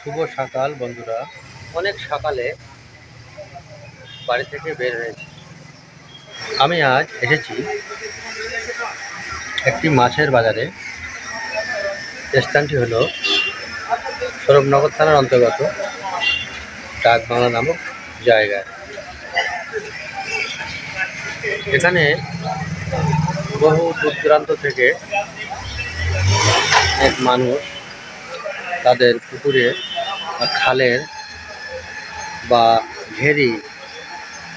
শুভ সকাল বন্ধুরা। অনেক সকালে বাড়ি থেকে বের হয়েছি। আমি আজ এসেছি একটি মাছের বাজারে। স্থানটি হলো সৌরভনগর থানার অন্তর্গত ডাকবাংলা নামক জায়গায়। এখানে বহু দূর দূরান্ত থেকে এক মানুষ তাদের পুকুরে খালের বা ঘেরি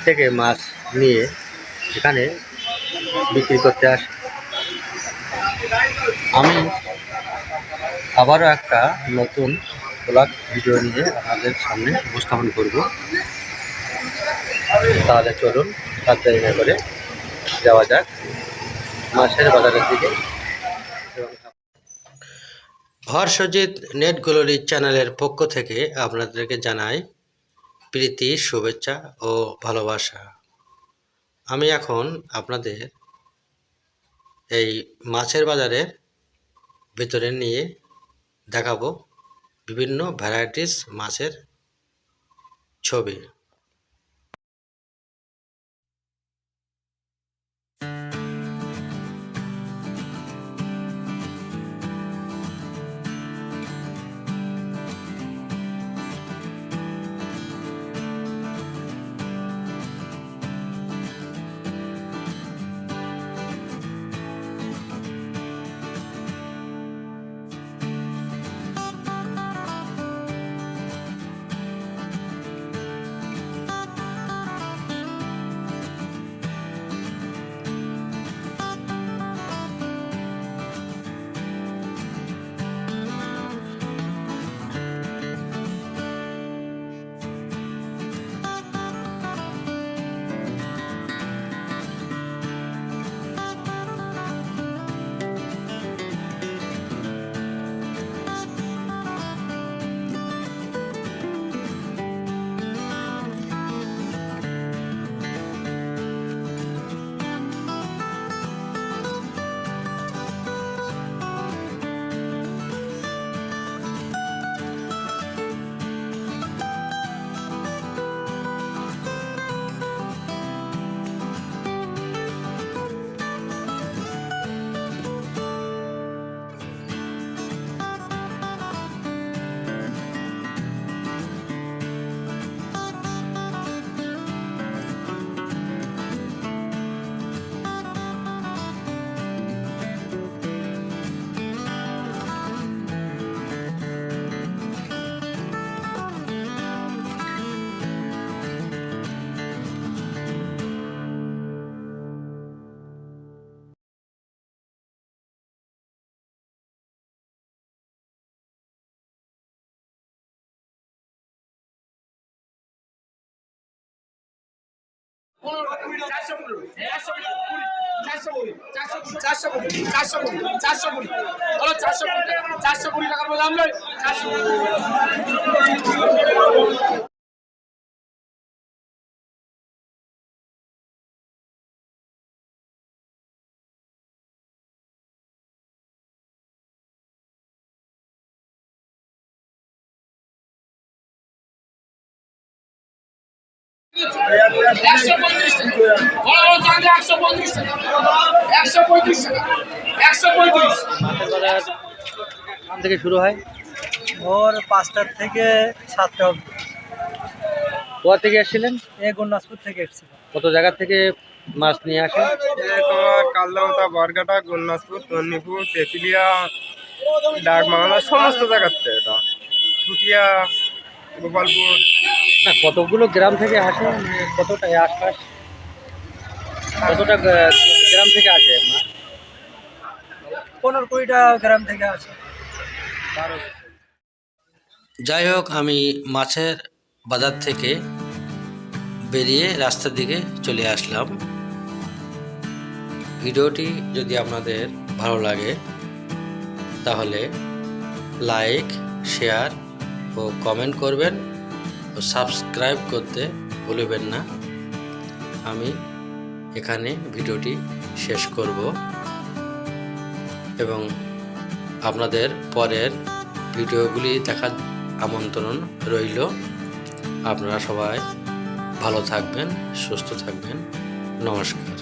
থেকে মাছ নিয়ে এখানে বিক্রি করতে আসে। আমি আবারও একটা নতুন ব্লগ ভিডিও নিয়ে আপনাদের সামনে উপস্থাপন করব। তাহলে চলুন দেরি করে যাওয়া যাক। মাছের বাজারের দিকে। হর্ষজিৎ নেট চ্যানেলের পক্ষ থেকে আপনাদেরকে জানাই প্রীতি, শুভেচ্ছা ও ভালোবাসা। আমি এখন আপনাদের এই মাছের বাজারের ভিতরে নিয়ে দেখাবো বিভিন্ন ভ্যারাইটিস মাছের ছবি। চারশো কুড়ি চারশো চারশো কুড়ি। চারশো কুড়ি। চারশো কুড়ি। চারশো কুড়ি। বলো চারশো কুড়ি। চারশো কুড়ি টাকার মধ্যে আমরা চারশো একশো পঁয়ত্রিশ টাকা। বড় বড় চাঁদে একশো পঁয়ত্রিশ টাকা। একশো পঁয়ত্রিশ টাকা। একশো পঁয়ত্রিশ। মাছের বাজার কান থেকে শুরু হয়? ভোর পাঁচটার থেকে সাতটা অবধি। কোথা থেকে এসেছিলেন? এ গুরনাসপুর থেকে এসেছি। কত জায়গা থেকে মাছ নিয়ে আসেন? এ তোমার কালদামতা বরগাটা গুরনাসপুর তন্নিপুর তেঁতুলিয়া ডাকবাংলা সমস্ত জায়গার থেকে এটা। ছুটিয়া গোপালপুর। না কতগুলো গ্রাম থেকে আসে? কতটা আশপাশ? কতটা গ্রাম থেকে আসে পনেরো কুড়িটা গ্রাম থেকে আসে। যাই হোক আমি মাছের বাজার থেকে বেরিয়ে রাস্তার দিকে চলে আসলাম। ভিডিওটি যদি আপনাদের ভালো লাগে তাহলে লাইক শেয়ার ও কমেন্ট করবেন ও সাবস্ক্রাইব করতে ভুলবেন না। আমি এখানে ভিডিওটি শেষ করব এবং আপনাদের পরের ভিডিওগুলি দেখার আমন্ত্রণ রইল। আপনারা সবাই ভালো থাকবেন, সুস্থ থাকবেন। নমস্কার।